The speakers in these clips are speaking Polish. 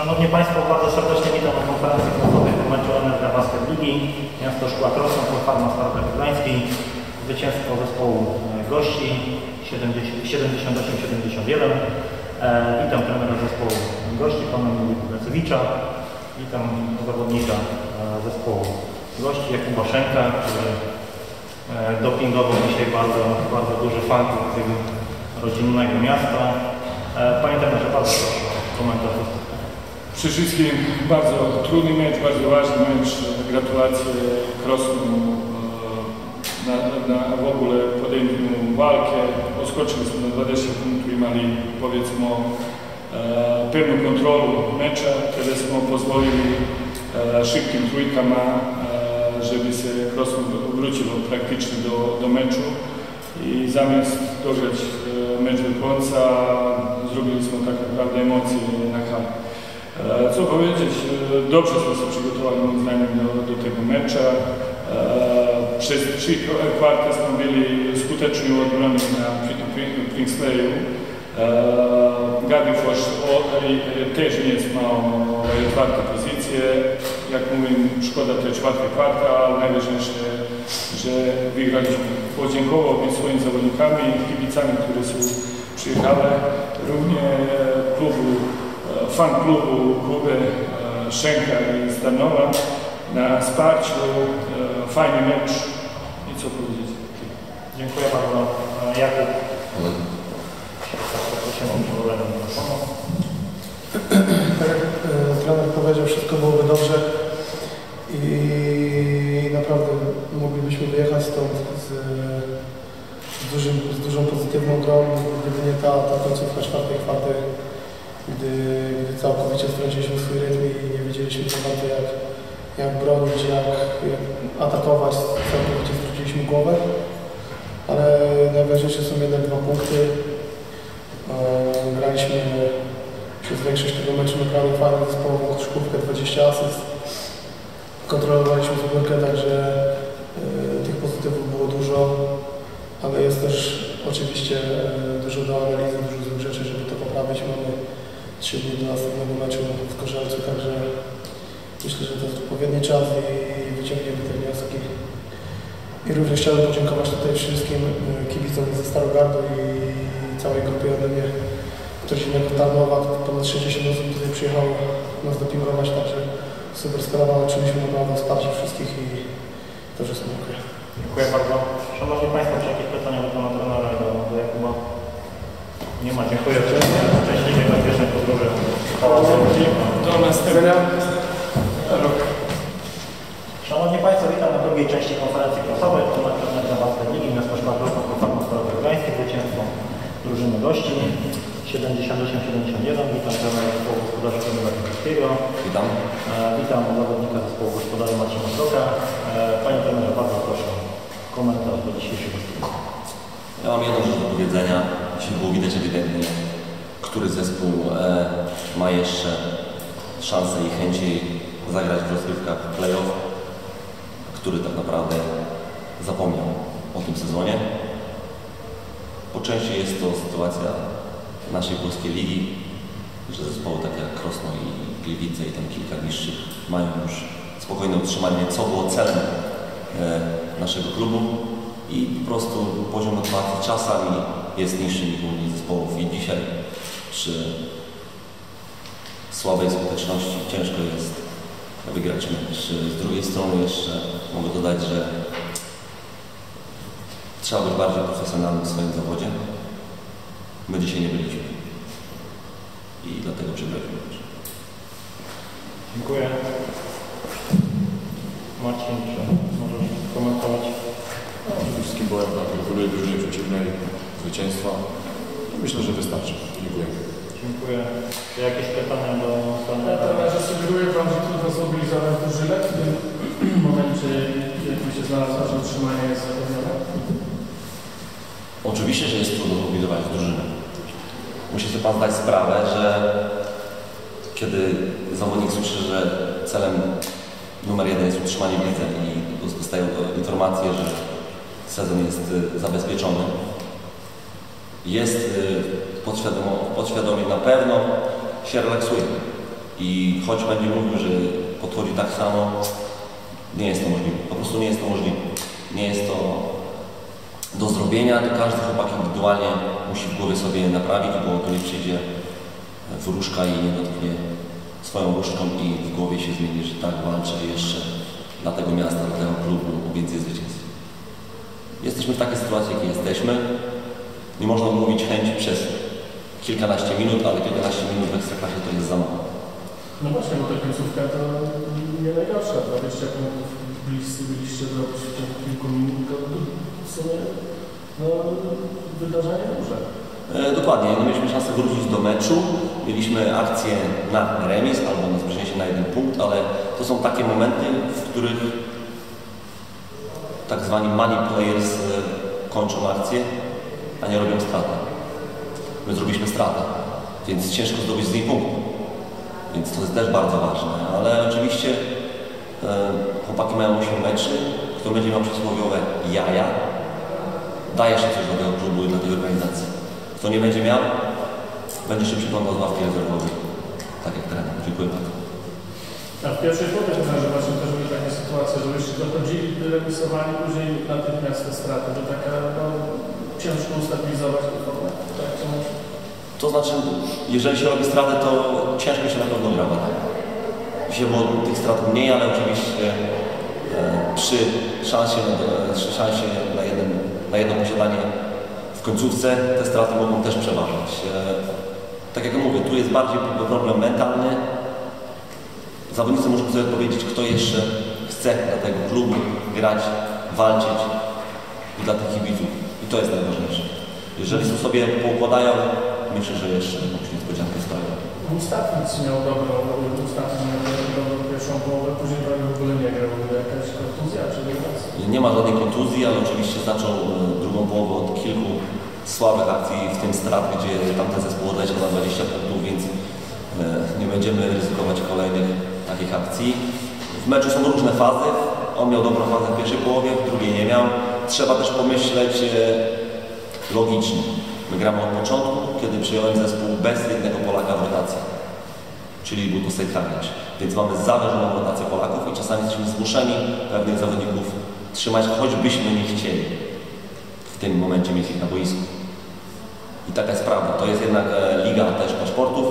Szanowni Państwo, bardzo serdecznie witam na konferencji prasowej w meczu NRD Basket Ligi. Miasto Szkła Krosno, Farma Starobek Gdański. Zwycięstwo zespołu e, gości 78-71. E, witam trenera zespołu gości, pana Gacewicza. Witam zawodnika e, zespołu gości Jakuba Szenka, który e, dopingował dzisiaj bardzo, bardzo duży fan z jego rodzinnego miasta. Panie trenerze, bardzo proszę o komentarz. Przede wszystkim bardzo trudny mecz, bardzo ważny mecz. Gratulacje Krosnu e, na, na w ogóle podjęliśmy walkę. Odskoczyliśmy na 20 punktów i mali powiedzmy e, pełną kontrolę mecza, kiedy smo pozwolili e, szybkim trójkama, żeby się Krosno wróciło praktycznie do, do meczu. I zamiast dograć mecz do końca, zrobiliśmy tak naprawdę emocje na hali. E, Co powiedzieć, e, dobrze jsme się przygotowali moim zdaniem do, do tego mecza. E, Przez trzy kwarty byli skuteczni u obrony na Pringsleju. Gabifoš też nie jest miał otwarte pozycje. Jak mówię, szkoda te czwarte kwarta, ale najważniejsze, że wygraliśmy. Podziękowałbym swoim zawodnikami i kibicami, które są przyjechały, również klubu fan klubu Kuby e, Szenka i Stanowa na wsparciu. E, Fajny mecz i co powiedzieć. Dziękuję bardzo. E, Jakub. Tak jak trener powiedział, wszystko byłoby dobrze i naprawdę moglibyśmy wyjechać stąd z, z, dużym, z dużą pozytywną grą, gdyby nie ta, ta końcówka czwartej kwarty, gdy, gdy całkowicie straciliśmy swój rytm i nie wiedzieliśmy co bardzo jak, jak bronić, jak, jak atakować, całkowicie zwróciliśmy głowę, ale najważniejsze są jednak dwa punkty. E, Graliśmy przez większość tego meczu naprawdę fajną zespołową koszykówkę, 20 asyst. Kontrolowaliśmy zbiórkę, także e, tych pozytywów było dużo, ale jest też oczywiście e, dużo do analizy, dużo złych rzeczy, żeby to poprawić. Mamy 3 dni do następnego meczu w Korzelcu, także myślę, że to jest odpowiedni czas i, wyciągniemy te wnioski. I również chciałbym podziękować tutaj wszystkim e, kibicom ze Starogardu i całej grupie ode mnie, którzy się Tarnowa, ponad 60 osób tutaj przyjechało nas dopingować, także super sprawa, oczywiście naprawdę wsparcie wszystkich i to wszystko dziękuję. Dziękuję bardzo. Szanowni Państwo, czy jakieś pytania do Pana trenera do Jakuba? Nie ma. Dziękuję. Szczęśliwie na pierwszym podróży. Do następnego roku. Szanowni Państwo, witam na drugiej części konferencji prasowej. To na trener na Basket Ligi Miasto Szklarówka Farma Storowe Gdańskie. Zwycięstwo drużyny gości 78-71. Witam trenera zespołu gospodarczego Nowego Witam. E, Witam zawodnika zespołu gospodarza Marcina Sroka. E, Panie trenerze, bardzo proszę komentarz do dzisiejszego spotkania. Ja mam jedną rzecz do powiedzenia. Dzisiaj było widać ewidentnie, który zespół e, ma jeszcze szansę i chęci zagrać w rozgrywkach playoff, który tak naprawdę zapomniał o tym sezonie. Po części jest to sytuacja naszej polskiej ligi, że zespoły takie jak Krosno i Gliwice i tam kilka niższych mają już spokojne utrzymanie, co było celem e, naszego klubu i po prostu poziom motywacji czasami jest niższy niż u innych zespołów i dzisiaj przy słabej skuteczności ciężko jest wygrać mecz. Z drugiej strony jeszcze mogę dodać, że trzeba być bardziej profesjonalnym w swoim zawodzie. My dzisiaj nie byliśmy i dlatego przegraliśmy mecz. Dziękuję. Marcin, czy możesz komentować? Przede wszystkim byłem gratuluję drużynie przeciwnej zwycięstwa. Myślę, że wystarczy. Dziękuję. Dziękuję. Czy jakieś pytania do Ja trenera? trenerze sugeruję Wam, że trudno zmobilizować drużynę w tym momencie, jak by się znalazła, że utrzymanie jest zapewnione. Oczywiście, że jest trudno zmobilizować drużynę. Musi sobie Pan zdać sprawę, że kiedy zawodnik słyszy, że celem numer jeden jest utrzymanie w lidze i dostają informację, że sezon jest y, zabezpieczony, jest y, podświadomie na pewno się relaksuje I choć będzie mówił, że podchodzi tak samo, nie jest to możliwe. Po prostu nie jest to możliwe. Nie jest to do zrobienia, każdy chłopak indywidualnie musi w głowie sobie naprawić, bo to nie przyjdzie wróżka i nie dotknie swoją różdżką i w głowie się zmieni, że tak walczę jeszcze dla tego miasta, dla tego klubu o więcej zwycięstw. Jesteśmy w takiej sytuacji, jakiej jesteśmy. Nie można mówić chęci przez kilkanaście minut, ale kilkanaście minut w Ekstraklasie to jest za mało. No właśnie, bo ta końcówka to nie najgorsza. 20 punktów bliscy byliście zrobić w ciągu kilku minut, to w sumie no, wydarzenie duże. E, dokładnie, no mieliśmy szansę wrócić do meczu, mieliśmy akcję na remis albo na zbliżenie się na jeden punkt, ale to są takie momenty, w których tak zwani money players e, kończą akcję, a nie robią stratę. My zrobiliśmy stratę, więc ciężko zdobyć z niej punkt. Więc to jest też bardzo ważne, ale oczywiście e, chłopaki mają 8 meczy, kto będzie miał przysłowiowe jaja, daje się coś do klubu dla tej organizacji. Kto nie będzie miał, będzie się przyglądał z ławki rezerwowej. Tak jak trener. Dziękuję bardzo. A w pierwszej połowie to że właśnie też były takie sytuacje, że byście dochodzili, remisowali, później natychmiast te straty, że taka no, ciężko ustabilizować tę formę. Tak, to może. To znaczy, jeżeli się robi stratę, to ciężko się na pewno gra. Się było tych strat mniej, ale oczywiście e, przy szansie e, przy szansie na, jeden, na jedno posiadanie w końcówce te straty mogą też przeważać. E, tak jak mówię, tu jest bardziej problem mentalny. Zawodnicy muszą sobie odpowiedzieć, kto jeszcze chce dla tego klubu grać, walczyć i dla tych kibiców. To jest najważniejsze. Jeżeli sobie poukładają, myślę, że jeszcze jakąś niespodziankę sprawią. Mustafic miał dobrą, Mustafic miał dobrą pierwszą połowę, później prawie w ogóle nie grał. Jakaś kontuzja czy wyraz? Nie ma żadnej kontuzji, ale oczywiście zaczął e, drugą połowę od kilku słabych akcji, w tym strat, gdzie tamten zespół odleciał na 20 punktów, więc e, nie będziemy ryzykować kolejnych takich akcji. W meczu są różne fazy. On miał dobrą fazę w pierwszej połowie, w drugiej nie miał. Trzeba też pomyśleć e, logicznie. My gramy od początku, kiedy przyjąłem zespół bez jednego Polaka w rotacji. Czyli był to Sejtaniacz. Więc mamy zawyżoną rotację Polaków i czasami jesteśmy zmuszeni pewnych zawodników trzymać, choćbyśmy nie chcieli w tym momencie mieć ich na boisku. I taka jest prawda. To jest jednak e, liga też paszportów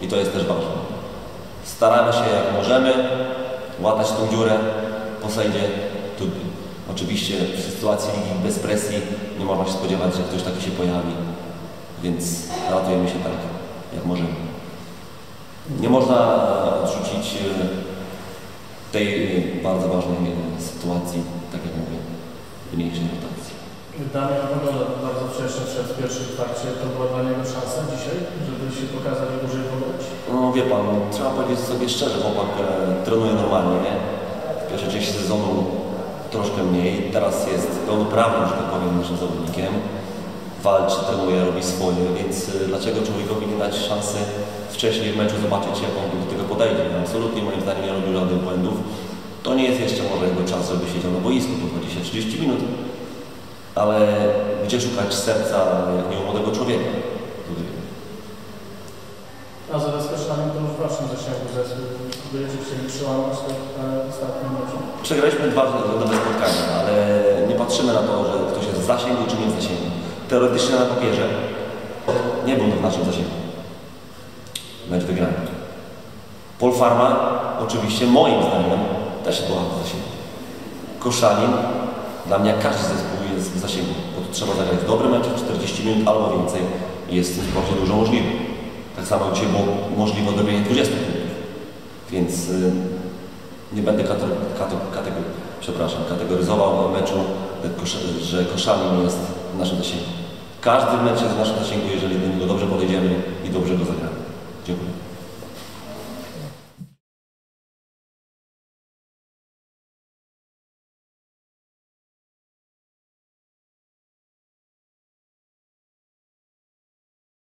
i to jest też ważne. Staramy się jak możemy łatać tą dziurę po sejdzie. Tu, oczywiście w sytuacji ligi bez presji nie można się spodziewać, że ktoś taki się pojawi. Więc ratujemy się tak, jak możemy. Nie można e, odrzucić e, tej e, bardzo ważnej sytuacji, tak jak mówię, mniejszej rotacji. Damian Pogoda bardzo wcześnie w pierwszym kwarcie. To była dla niego szansa dzisiaj, żeby się pokazać i dłużej pograć? No wie pan, trzeba powiedzieć sobie szczerze, chłopak e, trenuje normalnie, nie? W pierwszej części sezonu troszkę mniej, teraz jest pełnoprawnym, że tak powiem, naszym zawodnikiem. Walczy, trenuje, robi swoje, więc e, dlaczego człowiekowi nie dać szansy wcześniej w meczu zobaczyć, jak on do tego podejdzie? Absolutnie moim zdaniem nie robił żadnych błędów. To nie jest jeszcze może jego czas, żeby siedział na boisku po 20-30 minut, ale gdzie szukać serca, jak nie u młodego człowieka? A za rozkoszami to już w waszym zasięgu zespół. Będziecie chcieli przełamać meczu. Przegraliśmy dwa nowe spotkania, ale nie patrzymy na to, że ktoś jest w zasięgu czy nie w zasięgu. Teoretycznie na papierze nie był w naszym zasięgu. Mecz wygrany. Polfarma oczywiście moim zdaniem też była w zasięgu. Koszalin dla mnie każdy zespół jest w zasięgu, bo tu trzeba zagrać dobry mecz, 40 minut albo więcej jest w tym sporcie dużo możliwe. Tak samo dzisiaj było możliwe odrobienie 20 punktów. Więc y, nie będę kategory, kategory, przepraszam, kategoryzował meczu, że Koszalin jest w naszym zasięgu. Każdy mecz jest w naszym zasięgu, jeżeli do niego dobrze podejdziemy i dobrze go zagramy. Dziękuję.